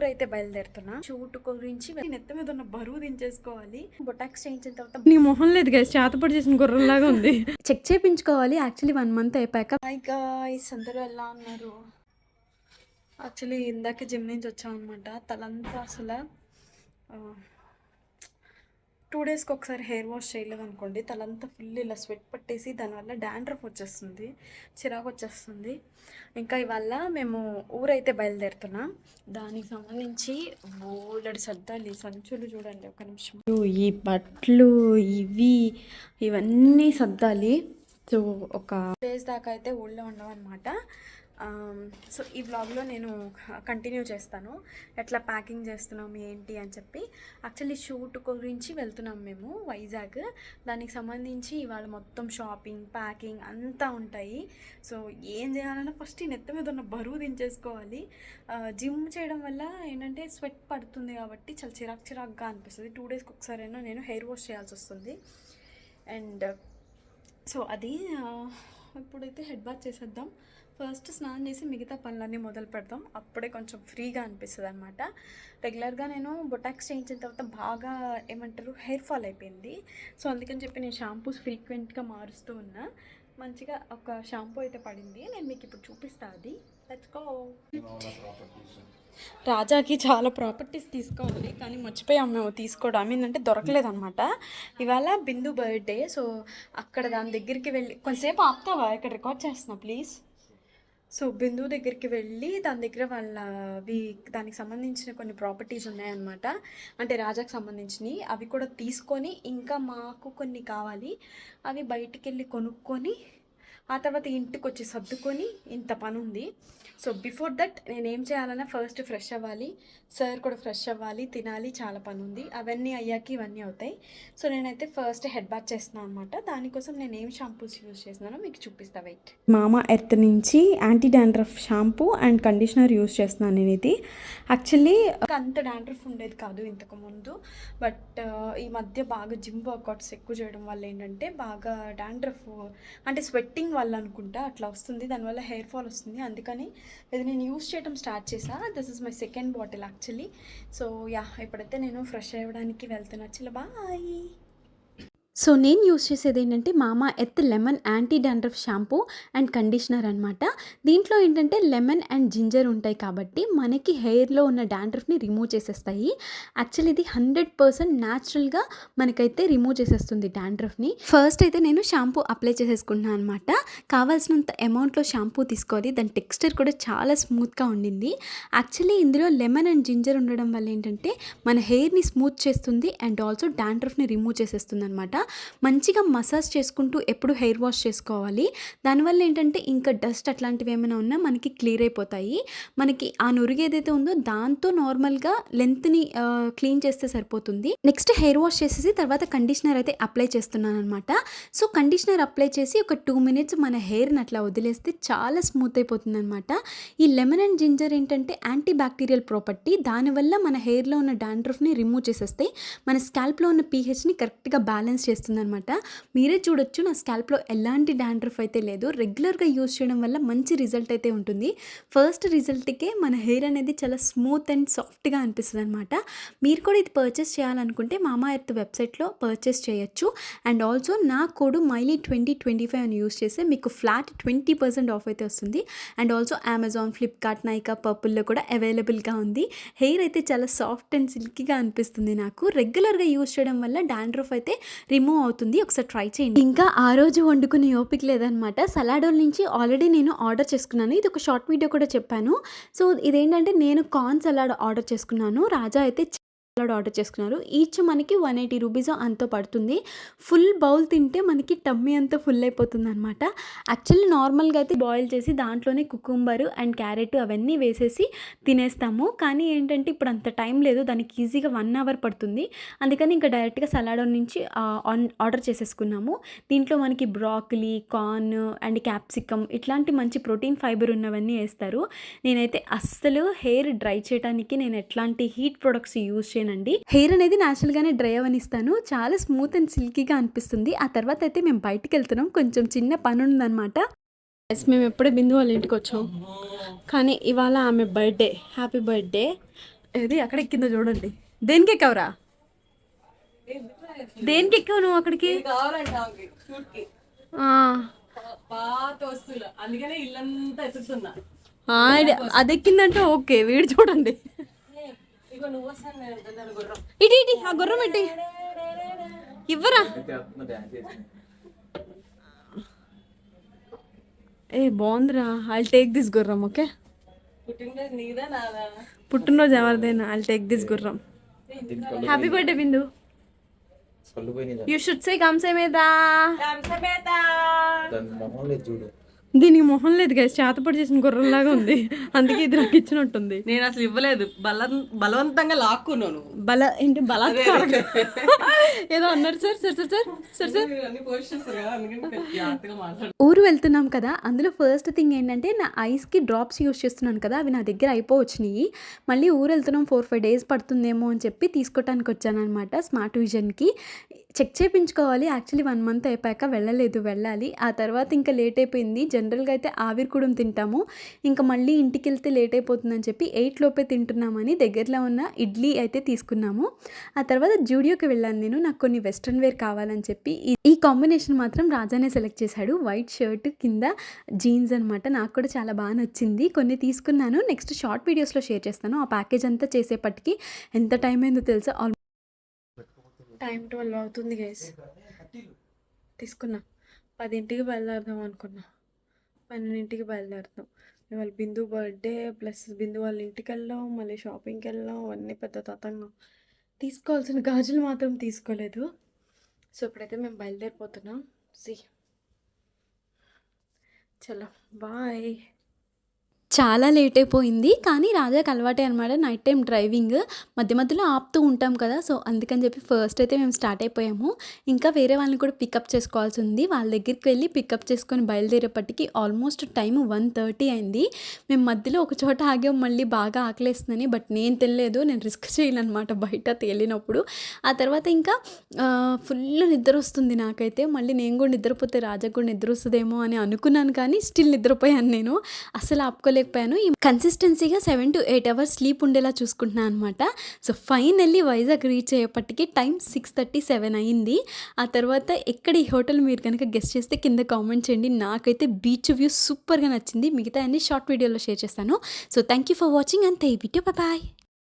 ఊరైతే బయలుదేరుతున్నా. Shoot గురించి నెత్త మీద ఉన్న బరువు దించేసుకోవాలి. బొటాక్స్ చేయించిన తర్వాత నీ మొహం లేదు గైస్ చేతపడి చేసిన గుర్రంలాగా ఉంది. చెక్ చేయించుకోవాలి యాక్చువల్లీ వన్ మంత్ అయిపోయాక. గాయ్స్ అందరూ ఎలా ఉన్నారు? యాక్చువల్లీ ఇందాక జిమ్ నుంచి వచ్చాం అనమాట తలంతా అసలు టూ డేస్కి ఒకసారి హెయిర్ వాష్ చేయలేదు అనుకోండి తలంతా ఫుల్ ఇలా స్వెట్ పట్టేసి దానివల్ల డాండ్రఫ్ వచ్చేస్తుంది చిరాకు వచ్చేస్తుంది. ఇంకా ఇవాళ మేము ఊరైతే బయలుదేరుతున్నాం. దానికి సంబంధించి బోలెడు సర్దాలి సంచులు చూడండి ఒక నిమిషం. ఈ బట్టలు ఇవి ఇవన్నీ సర్దాలి సో ఒక డేస్ దాకా అయితే ఊళ్ళో ఉండవన్నమాట. సో ఈ వ్లాగ్లో నేను కంటిన్యూ చేస్తాను. ఎట్లా ప్యాకింగ్ చేస్తున్నాం ఏంటి అని చెప్పి. యాక్చువల్లీ షూట్ గురించి వెళ్తున్నాం మేము వైజాగ్. దానికి సంబంధించి ఇవాళ మొత్తం షాపింగ్ ప్యాకింగ్ అంతా ఉంటాయి. సో ఏం చేయాలన్నా ఫస్ట్ ఈ నెత్త మీద ఉన్న బరువు దించేసుకోవాలి. జిమ్ చేయడం వల్ల ఏంటంటే స్వెట్ పడుతుంది కాబట్టి చాలా చిరాక్ చిరాక్గా అనిపిస్తుంది. టూ డేస్కి ఒకసారైనా నేను హెయిర్ వాష్ చేయాల్సి వస్తుంది. అండ్ సో అది ఇప్పుడైతే హెడ్ బాత్ చేసేద్దాం. ఫస్ట్ స్నానం చేసి మిగతా పనులన్నీ మొదలు పెడతాం. అప్పుడే కొంచెం ఫ్రీగా అనిపిస్తుంది అనమాట రెగ్యులర్గా నేను బొటాక్స్ చేయించిన తర్వాత బాగా ఏమంటారు? హెయిర్ ఫాల్ అయిపోయింది. సో అందుకని చెప్పి నేను షాంపూస్ ఫ్రీక్వెంట్గా మారుస్తూ ఉన్నా. మంచిగా ఒక షాంపూ అయితే పడింది. నేను మీకు ఇప్పుడు చూపిస్తా అది. రాజాకి చాలా ప్రాపర్టీస్ తీసుకోవాలి. కానీ మర్చిపోయాం మేము తీసుకోవడం. ఐ మీన్ అంటే ఇవాళ బిందు బర్త్డే. సో అక్కడ దాని దగ్గరికి వెళ్ళి కొంతసేపు ఆపుతావా? ఇక్కడ రికార్డ్ చేస్తున్నా ప్లీజ్. సో బిందు దగ్గరికి వెళ్ళి దాని దగ్గర వాళ్ళవి దానికి సంబంధించిన కొన్ని ప్రాపర్టీస్ ఉన్నాయన్నమాట. అంటే రాజాకి సంబంధించినవి. అవి కూడా తీసుకొని ఇంకా మాకు కొన్ని కావాలి. అవి బయటికి వెళ్ళి కొనుక్కొని ఆ తర్వాత ఇంటికి వచ్చి సర్దుకొని ఇంత పని ఉంది సో బిఫోర్ దట్ నేను ఏం చేయాలన్నా ఫస్ట్ ఫ్రెష్ అవ్వాలి. సార్ కూడా ఫ్రెష్ అవ్వాలి తినాలి చాలా పని ఉంది అవన్నీ అయ్యాక ఇవన్నీ అవుతాయి. సో నేనైతే ఫస్ట్ హెడ్ బాత్ చేస్తున్నాను అనమాట దానికోసం నేను ఏం షాంపూస్ యూజ్ చేస్తున్నానో మీకు చూపిస్తా వెయిట్. మామా ఎర్త్ నుంచి anti dandruff shampoo and conditioner use చేస్తున్నాను నేను ఇది యాక్చువల్లీ అంత డాండ్రఫ్ ఉండేది కాదు ఇంతకు ముందు. బట్ ఈ మధ్య బాగా జిమ్ వర్కౌట్స్ ఎక్కువ చేయడం వల్ల ఏంటంటే బాగా డాండ్రఫ్ అంటే స్వెట్టింగ్ వల్ల అనుకుంటా అట్లా వస్తుంది దానివల్ల హెయిర్ ఫాల్ వస్తుంది. అందుకని ఇది నేను యూస్ చేయడం స్టార్ట్ చేసా this is my second bottle actually so yeah ఇప్పుడైతే నేను ఫ్రెష్ అవ్వడానికి వెళ్తున్నా. చిల్ల బాయ్ సో నేను యూస్ చేసేది ఏంటంటే Mamaearth lemon anti dandruff shampoo and conditioner అనమాట దీంట్లో ఏంటంటే లెమన్ అండ్ జింజర్ ఉంటాయి కాబట్టి మనకి హెయిర్లో ఉన్న డాండ్రఫ్ని రిమూవ్ చేసేస్తాయి. యాక్చువల్లీ ఇది హండ్రెడ్ పర్సెంట్ న్యాచురల్గా మనకైతే రిమూవ్ చేసేస్తుంది డాండ్రఫ్ని. ఫస్ట్ అయితే నేను షాంపూ అప్లై చేసేసుకుంటున్నాను అనమాట కావాల్సినంత అమౌంట్లో షాంపూ తీసుకోవాలి. దాని టెక్స్చర్ కూడా చాలా స్మూత్గా ఉండింది. యాక్చువల్లీ ఇందులో లెమన్ అండ్ జింజర్ ఉండడం వల్ల ఏంటంటే మన హెయిర్ని స్మూత్ చేస్తుంది అండ్ ఆల్సో డాండ్రఫ్ని రిమూవ్ చేసేస్తుంది అనమాట మంచిగా మసాజ్ చేసుకుంటూ ఎప్పుడు హెయిర్ వాష్ చేసుకోవాలి. దానివల్ల ఏంటంటే ఇంకా డస్ట్ అట్లాంటివి ఏమైనా ఉన్నా మనకి క్లియర్ అయిపోతాయి. మనకి ఆ నురుగు ఏదైతే ఉందో దాంతో నార్మల్గా లెంత్ని క్లీన్ చేస్తే సరిపోతుంది. నెక్స్ట్ హెయిర్ వాష్ చేసేసి తర్వాత కండిషనర్ అయితే అప్లై చేస్తున్నాను అనమాట సో కండిషనర్ అప్లై చేసి ఒక టూ మినిట్స్ మన హెయిర్ని అట్లా వదిలేస్తే చాలా స్మూత్ అయిపోతుంది అనమాట ఈ లెమన్ అండ్ జింజర్ ఏంటంటే యాంటీ బ్యాక్టీరియల్ ప్రాపర్టీ దానివల్ల మన హెయిర్లో ఉన్న డాండ్రఫ్ని రిమూవ్ చేసేస్తాయి మన స్కాల్ప్లో ఉన్న పీహెచ్ని కరెక్ట్గా బ్యాలెన్స్ చేస్తుందన్నమాట. మీరే చూడొచ్చు నా స్కాల్ప్లో ఎలాంటి డాండ్రఫ్ అయితే లేదు. రెగ్యులర్గా యూస్ చేయడం వల్ల మంచి రిజల్ట్ అయితే ఉంటుంది. ఫస్ట్ రిజల్ట్కే మన హెయిర్ అనేది చాలా స్మూత్ అండ్ సాఫ్ట్గా అనిపిస్తుంది అనమాట మీరు కూడా ఇది పర్చేస్ చేయాలనుకుంటే మామా ఎర్త్ వెబ్సైట్లో పర్చేస్ చేయొచ్చు. అండ్ ఆల్సో నా కోడ్ మైలీ ట్వంటీ ట్వంటీ ఫైవ్ అని యూస్ చేస్తే మీకు ఫ్లాట్ ట్వంటీ పర్సెంట్ ఆఫ్ అయితే వస్తుంది. And also Amazon Flipkart Nykaa పర్పుల్లో కూడా అవైలబుల్గా ఉంది. హెయిర్ అయితే చాలా సాఫ్ట్ అండ్ సిల్కీగా అనిపిస్తుంది నాకు. రెగ్యులర్గా యూస్ చేయడం వల్ల డాండ్రఫ్ అయితే రిమూవ్ అవుతుంది ఒకసారి ట్రై చేయండి. ఇంకా ఆ రోజు వండుకునే ఓపిక లేదనమాట. సలాడోల్ నుంచి ఆల్రెడీ నేను ఆర్డర్ చేసుకున్నాను. ఇది ఒక షార్ట్ వీడియో కూడా చెప్పాను. సో ఇదేంటంటే నేను కార్న్ సలాడ్ ఆర్డర్ చేసుకున్నాను. రాజా అయితే సలాడ్ ఆర్డర్ చేసుకున్నారు. ఈచ్ మనకి వన్ ఎయిటీ రూపీస్ అంత పడుతుంది. ఫుల్ బౌల్ తింటే మనకి టమ్మీ అంతా ఫుల్ అయిపోతుంది అనమాట యాక్చువల్లీ నార్మల్గా అయితే బాయిల్ చేసి దాంట్లోనే కుకుంబర్ అండ్ క్యారెట్ అవన్నీ వేసేసి తినేస్తాము. కానీ ఏంటంటే ఇప్పుడు అంత టైం లేదు. దానికి ఈజీగా వన్ అవర్ పడుతుంది. అందుకని ఇంకా డైరెక్ట్గా సలాడో నుంచి ఆర్డర్ చేసేసుకున్నాము. దీంట్లో మనకి బ్రాకలీ కార్న్ అండ్ క్యాప్సికమ్ ఇట్లాంటి మంచి ప్రోటీన్ ఫైబర్ ఉన్నవన్నీ వేస్తారు. నేనైతే అస్సలు హెయిర్ డ్రై చేయడానికి నేను ఎట్లాంటి హీట్ ప్రొడక్ట్స్ యూజ్ చేయను. చేయనండి హెయిర్ అనేది న్యాచురల్గానే డ్రై అవనిస్తాను. చాలా స్మూత్ అండ్ సిల్కీగా అనిపిస్తుంది. ఆ తర్వాత అయితే మేము బయటికి వెళ్తున్నాం. కొంచెం చిన్న పని ఉందన్నమాట ఎస్ మేము ఎప్పుడే బిందు వాళ్ళ ఇంటికి వచ్చాం. కానీ ఇవాళ ఆమె బర్త్డే హ్యాపీ బర్త్డే ఏది? అక్కడ ఎక్కిందో చూడండి. దేనికి ఎక్కావురా దేనికి ఎక్కావు నువ్వు అక్కడికి? కావాలంట ఆమెకి. షూట్కి ఆ, పాత వస్తువులు. అందుకనే ఇల్లంతా ఎత్తుతున్నా. ఆ, ఇది- అది ఎక్కిందంటే ఓకే. వీడు చూడండి ఇగో నువ్వు వస్తాను నేను వెళ్తాను గుర్రం ఇటు ఇటు ఆ గుర్రం ఇటు. ఇవ్వరా? ఏ బాగుందిరా. ఐ టేక్ దిస్ గుర్రం ఓకే పుట్టినరోజు ఎవరిదైనా ఐ టేక్ దిస్ గుర్రం. Happy birthday Bindu you should say కంసమేత లేదు చూడు. దీనికి మొహం లేదు కదా చేతపడి చేసిన గుర్రంలాగా ఉంది. అందుకే ఇది నాకు ఇచ్చినట్టుంది. నేను అసలు ఇవ్వలేదు. బలం బలవంతంగా లాక్కున్నాను బల ఏంటి బలాత్కారం? ఏదో అన్నారు sir sir sir sir sir sir. ఊరు వెళ్తున్నాం కదా అందులో ఫస్ట్ థింగ్ ఏంటంటే నా ఐస్కి డ్రాప్స్ యూస్ చేస్తున్నాను కదా అవి నా దగ్గర అయిపోవచ్చినాయి. మళ్ళీ ఊరు వెళ్తున్నాం ఫోర్ ఫైవ్ డేస్ పడుతుందేమో అని చెప్పి తీసుకోవటానికి వచ్చాను అనమాట స్మార్ట్ విజన్కి చెక్ చేయించుకోవాలి. యాక్చువల్లీ వన్ మంత్ అయిపోయాక వెళ్ళలేదు వెళ్ళాలి. ఆ తర్వాత ఇంకా లేట్ అయిపోయింది జనరల్గా అయితే ఆవిరికూడం తింటాము. ఇంకా మళ్ళీ ఇంటికి వెళ్తే లేట్ అయిపోతుందని చెప్పి ఎయిట్ లోపే తింటున్నామని దగ్గరలో ఉన్న ఇడ్లీ అయితే తీసుకున్నాము. ఆ తర్వాత జూడియోకి వెళ్ళాను నేను. నాకు కొన్ని వెస్ట్రన్ వేర్ కావాలని చెప్పి ఈ- కాంబినేషన్ మాత్రం రాజానే సెలెక్ట్ చేశాడు. వైట్ షర్ట్ కింద జీన్స్ అనమాట నాకు కూడా చాలా బాగా నచ్చింది. కొన్ని తీసుకున్నాను. నెక్స్ట్ షార్ట్ వీడియోస్లో షేర్ చేస్తాను. ఆ ప్యాకేజ్ అంతా చేసేపటికి ఎంత టైం అయిందో తెలుసా? ఆల్ టైం ట్వెల్వ్ అవుతుంది గైస్ తీసుకున్నా. పదింటికి బయలుదేరదాం అనుకున్నా. పన్నెండింటికి బయలుదేరుతాం వాళ్ళ బిందు బర్త్డే ప్లస్ బిందు వాళ్ళ ఇంటికి వెళ్ళాం మళ్ళీ షాపింగ్కి వెళ్ళాం అవన్నీ పెద్ద తతంగం. తీసుకోవాల్సిన గాజులు మాత్రం తీసుకోలేదు. సో ఇప్పుడైతే మేము బయలుదేరిపోతున్నాం. సి చలో బాయ్ చాలా లేట్ అయిపోయింది కానీ రాజాకి అలవాటే అనమాట నైట్ టైం డ్రైవింగ్. మధ్య మధ్యలో ఆపుతూ ఉంటాం కదా సో అందుకని చెప్పి ఫస్ట్ అయితే మేము స్టార్ట్ అయిపోయాము. ఇంకా వేరే వాళ్ళని కూడా పికప్ చేసుకోవాల్సి ఉంది. వాళ్ళ దగ్గరికి వెళ్ళి పికప్ చేసుకొని బయలుదేరేపటికి ఆల్మోస్ట్ టైం వన్ థర్టీ అయింది. మేము మధ్యలో ఒక చోట ఆగాం మళ్ళీ బాగా ఆకలేస్తుందని బట్ నేను తెలియలేదు నేను రిస్క్ చేయాలన్నమాట బయట తేలినప్పుడు. ఆ తర్వాత ఇంకా ఫుల్ నిద్ర వస్తుంది నాకైతే. మళ్ళీ నేను కూడా నిద్రపోతే రాజా కూడా నిద్ర వస్తుందేమో అని అనుకున్నాను కానీ స్టిల్ నిద్రపోయాను నేను. అసలు ఆపుకోలేదు. ఆపుకోలేకపోయాను ఈ కన్సిస్టెన్సీగా seven to eight hours sleep ఉండేలా చూసుకుంటున్నాను అనమాట సో ఫైనల్లీ వైజాగ్ రీచ్ అయ్యేపటికి టైం సిక్స్ థర్టీ సెవెన్ అయింది ఆ తర్వాత ఎక్కడ ఈ హోటల్ మీరు కనుక గెస్ట్ చేస్తే కింద కామెంట్ చేయండి. నాకైతే బీచ్ వ్యూ సూపర్గా నచ్చింది. మిగతా అన్ని షార్ట్ వీడియోలో షేర్ చేస్తాను. So thank you for watching అంతే ఈ వీడియో బాయ్